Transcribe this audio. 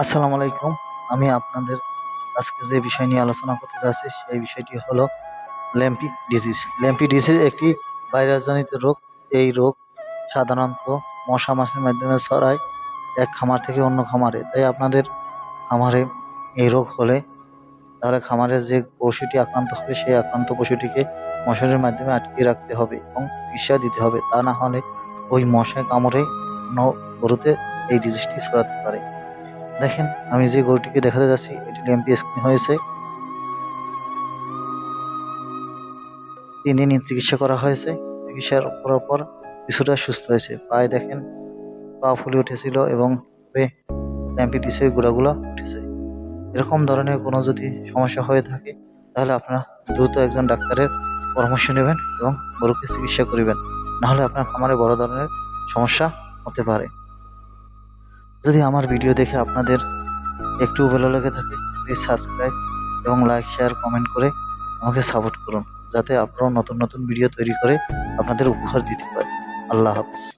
আসসালামু আলাইকুম। আমি আপনাদের আজকে যে বিষয় নিয়ে আলোচনা করতে যাচ্ছি, সেই বিষয়টি হলো ল্যাম্পি ডিজিজ। ল্যাম্পি ডিজিজ একটি ভাইরাসজনিত রোগ। এই রোগ সাধারণত মশা মাছির মাধ্যমে ছড়ায়, এক খামার থেকে অন্য খামারে। তাই আপনাদের খামারে এই রোগ হলে তাহলে খামারের যে পশুটি আক্রান্ত হবে, সেই আক্রান্ত পশুটিকে মশারির মাধ্যমে আটকে রাখতে হবে এবং চিকিৎসা দিতে হবে। তা না হলে ওই মশায় কামড়ে অন্য গরুতে এই ডিজিজটি ছড়াতে পারে। দেখেন, আমি যে গরুটিকে দেখাতে যাচ্ছি, এটি ল্যাম্পি স্কিন হয়েছে। তিন দিন চিকিৎসা করা হয়েছে। চিকিৎসার করার পর কিছুটা সুস্থ হয়েছে। পায়ে দেখেন, পা ফুলে উঠেছিল এবং ল্যাম্পি ডিসের গোড়াগুলো উঠেছে। এরকম ধরনের কোনো যদি সমস্যা হয়ে থাকে, তাহলে আপনারা দ্রুত একজন ডাক্তারের পরামর্শ নেবেন এবং গরুকে চিকিৎসা করিবেন। নাহলে আপনার খামারে বড় ধরনের সমস্যা হতে পারে। যদি আমার ভিডিও দেখে আপনাদের একটু ভালো লেগে থাকে প্লিজ সাবস্ক্রাইব এবং লাইক শেয়ার কমেন্ট করে আমাকে সাপোর্ট করুন, যাতে আপনারাও নতুন নতুন ভিডিও তৈরি করে আপনাদের উপহার দিতে পারি। আল্লাহ হাফিজ।